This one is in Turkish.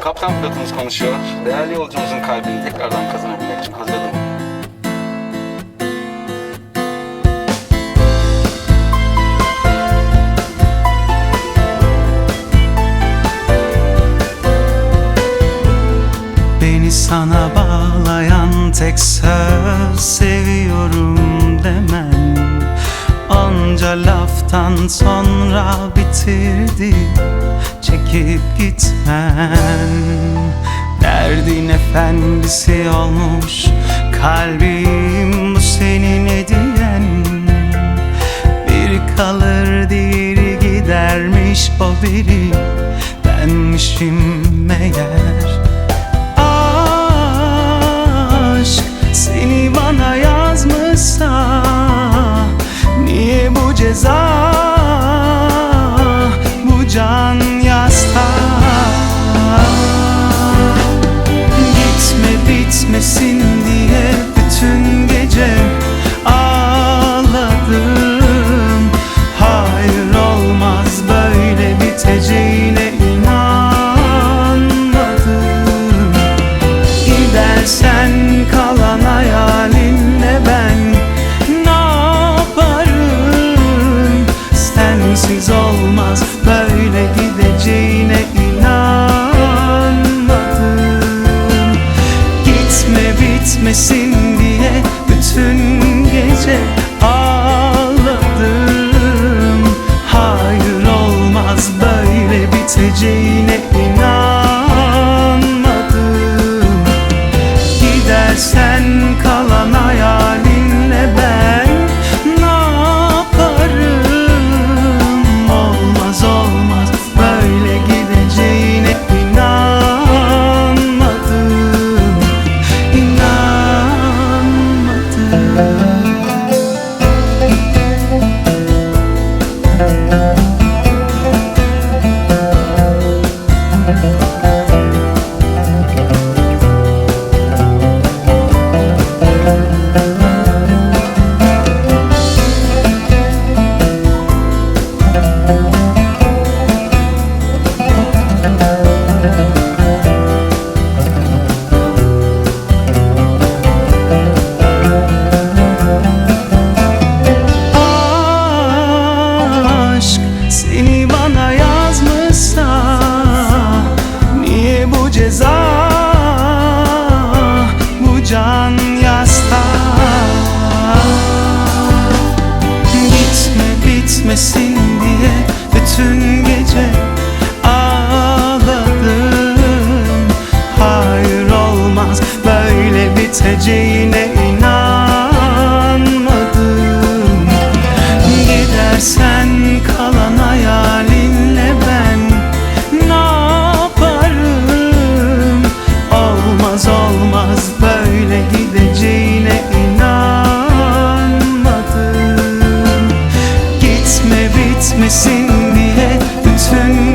Kaptan pilotumuz konuşuyor. Değerli yolcumuzun kalbini tekrardan kazanabilmek için hazırım. Beni sana bağlayan tek söz seviyorum demen Onca laftan sonra bitirdi çekip gitmen. Derdin efendisi olmuş kalbim bu senin hediyen. Biri kalır diğeri gidermiş o biri benmişim meğer Niye bu Aşk seni bana yazmışsa Niye bu ceza bu can Gitme bitmesin diye bütün